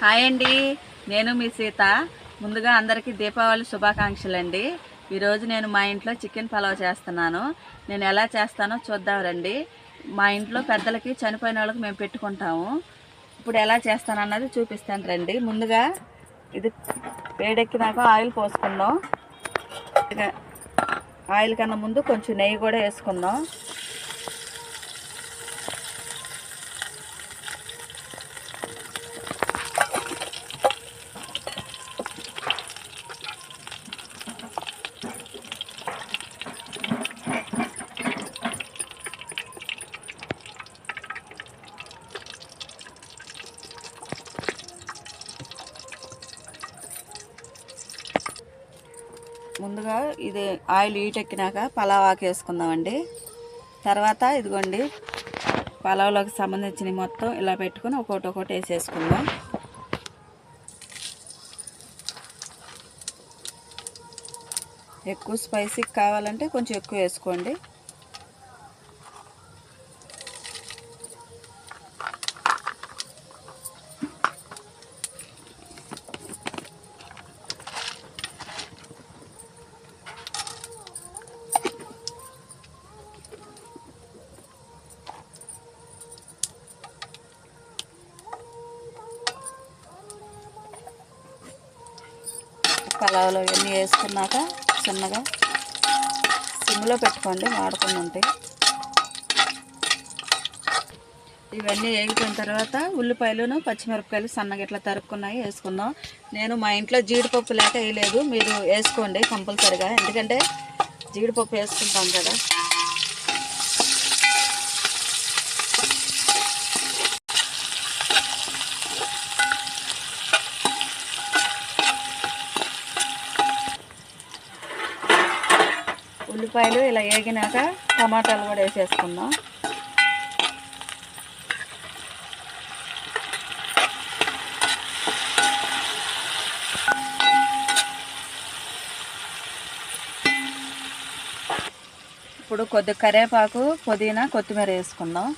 Hi అండి. నేను మీ సీత. ముందుగా అందరికీ దీపావళి శుభాకాంక్షలు అండి ఈరోజు నేను మా ఇంట్లో చికెన్ పలావ్ చేస్తున్నాను. నేను ఎలా చేస్తానో చూద్దాం రండి. మా ఇంట్లో పెద్దలకి చనిపోయిన వాళ్ళకి మేము పెట్టుకుంటాము. ఇప్పుడు ఎలా చేస్తాను అన్నది చూపిస్తాను రండి. ముందుగా ఇది వేడెక్కినాక ఆయిల్ పోసుకుందాం. ఇక ఆయిల్ కన్నా ముందు కొంచెం నెయ్యి కూడా వేసుకుందాం. ముందుగా ఇది ఆయిల్ ఈటెక్కినాక పలావ్ ఆకు వేసుకుందామండి. తర్వాత ఇదిగోండి పలావ్లోకి సంబంధించిన మొత్తం ఇలా పెట్టుకుని ఒకటి ఒకటి వేసేసుకుందాం. ఎక్కువ స్పైసీ కావాలంటే కొంచెం ఎక్కువ వేసుకోండి. పలావులో ఇవన్నీ వేసుకున్నాక చిన్నగా సిమ్లో పెట్టుకోండి వాడుకుండా ఉంటాయి ఇవన్నీ వేగిపోయిన తర్వాత ఉల్లిపాయలును పచ్చిమిరపకాయలు సన్నగా ఇట్లా తరుక్కున్నాయి వేసుకుందాం. నేను మా ఇంట్లో జీడిపప్పు లేక వేయలేదు మీరు వేసుకోండి కంపల్సరిగా. ఎందుకంటే జీడిపప్పు వేసుకుంటాం కదా. ఉల్లిపాయలు ఇలా వేగినాక టమాటాలు కూడా వేసేసుకుందాం. ఇప్పుడు కొద్ది కరివేపాకు పుదీనా కొత్తిమీర వేసుకుందాం.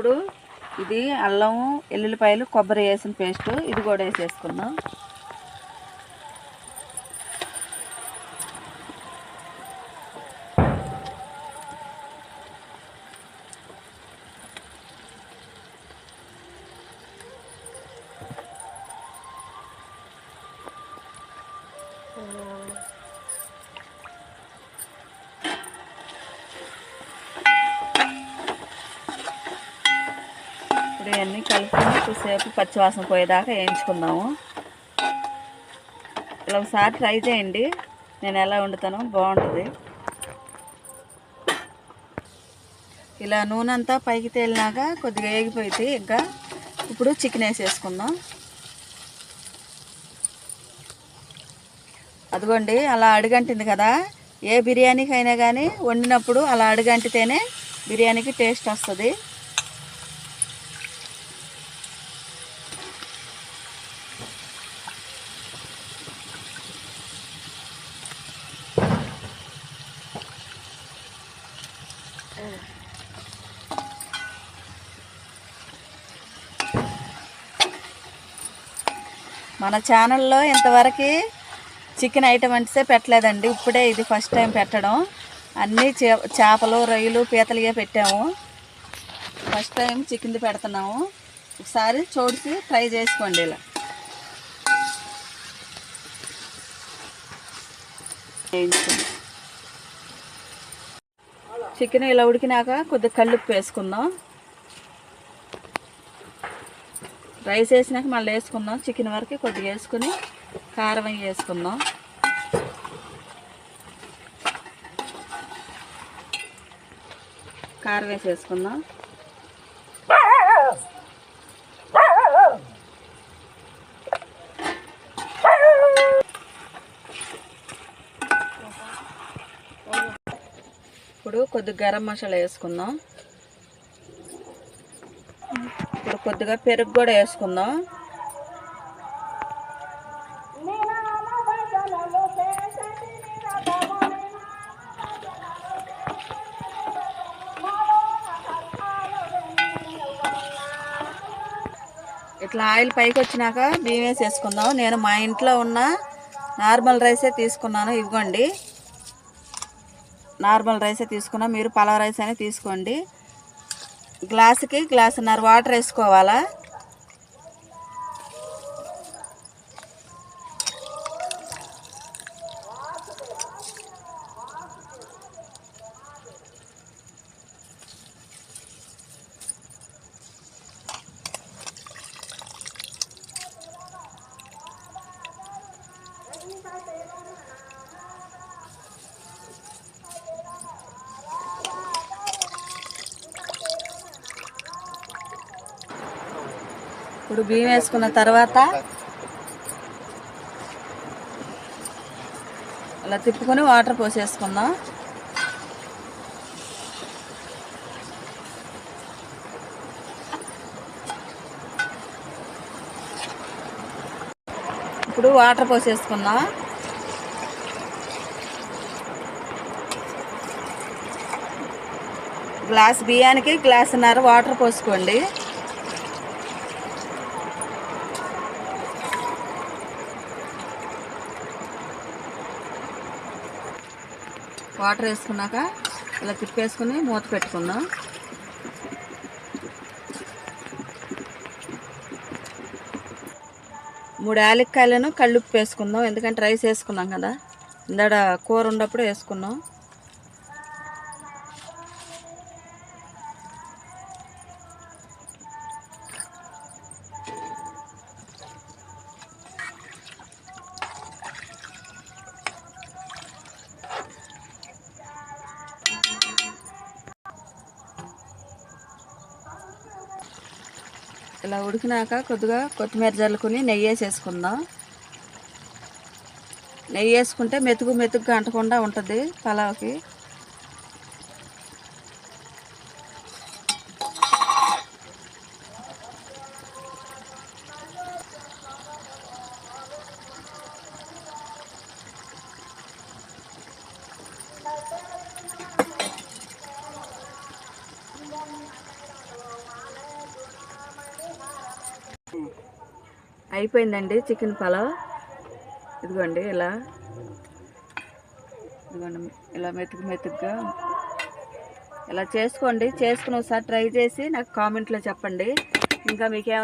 ఇప్పుడు ఇది అల్లం ఎల్లుల్లిపాయలు కొబ్బరి వేసిన పేస్ట్ ఇది కూడా వేసేసుకుందాం Yeah. కొంచెంసేపు కొద్దిసేపు పచ్చివాసన పోయేదాకా వేయించుకుందాము. ఇలా ఒకసారి ట్రై చేయండి. నేను ఎలా వండుతానో బాగుంటుంది. ఇలా నూనె అంతా పైకి తేలినాక కొద్దిగా వేగిపోయింది. ఇంకా ఇప్పుడు చికెన్ వేసేసుకుందాం. అదిగోండి అలా అడుగంటింది కదా. ఏ బిర్యానీకి అయినా కానీ వండినప్పుడు అలా అడుగంటితేనే బిర్యానీకి టేస్ట్ వస్తుంది. మన ఛానల్లో ఇంతవరకు చికెన్ ఐటమ్ అంటే పెట్టలేదండి. ఇప్పుడే ఇది ఫస్ట్ టైం పెట్టడం. అన్నీ చే చేపలు రొయ్యలు పీతలుగా పెట్టాము. ఫస్ట్ టైం చికెన్ది పెడుతున్నాము. ఒకసారి చూడిసి ట్రై చేసుకోండి ఇలా. చికెన్ ఇలా ఉడికినాక కొద్దిగా కల్లుప్పు వేసుకుందాం. రైస్ వేసినాక మళ్ళీ వేసుకుందాం. చికెన్ వరకు కొద్దిగా వేసుకుని కారం వేసుకుందాం. కారం వేసేసుకుందాం వేసుకుందాం. ఇప్పుడు కొద్దిగా గరం మసాలా వేసుకుందాం. కొద్దిగా పెరుగు కూడా వేసుకుందాం. ఇట్లా ఆయిల్ పైకి వచ్చినాక బియ్యం వేసి వేసుకుందాం నేను మా ఇంట్లో ఉన్న నార్మల్ రైసే తీసుకున్నాను. ఇవ్వండి. నార్మల్ రైసే తీసుకున్నాం. మీరు పలావ్ రైస్ అనే తీసుకోండి. గ్లాసుకి గ్లాసున్నర వాటర్ వేసుకోవాలా ఇప్పుడు బియ్యం వేసుకున్న తర్వాత అలా తిప్పుకొని వాటర్ పోసేసుకుందాం. ఇప్పుడు వాటర్ పోసేసుకుందాం. గ్లాస్ బియ్యానికి గ్లాస్ గ్లాసున్నర వాటర్ పోసుకోండి. వాటర్ వేసుకున్నాక ఇలా తిప్పేసుకుని మూత పెట్టుకుందాం. మూడు యాలక్కాయలను కళ్ళుప్పు వేసుకుందాం. ఎందుకంటే రైస్ వేసుకున్నాం కదా. ఇందాడ కూర ఉన్నప్పుడు వేసుకున్నాం. ఇలా ఉడికినాక కొద్దిగా కొత్తిమీర జల్లుకుని నెయ్యి వేసేసుకుందాం. నెయ్యి వేసుకుంటే మెతుకు మెతుకుగా అంటకుండా ఉంటుంది పలావ్కి. అయిపోయిందండి చికెన్ పలావ్. ఇదిగోండి ఇలా. ఇదిగోండి ఇలా మెతుకు మెతుకుగా. ఇలా చేసుకోండి చేసుకుని ఒకసారి ట్రై చేసి నాకు కామెంట్లో చెప్పండి. ఇంకా మీకేమైనా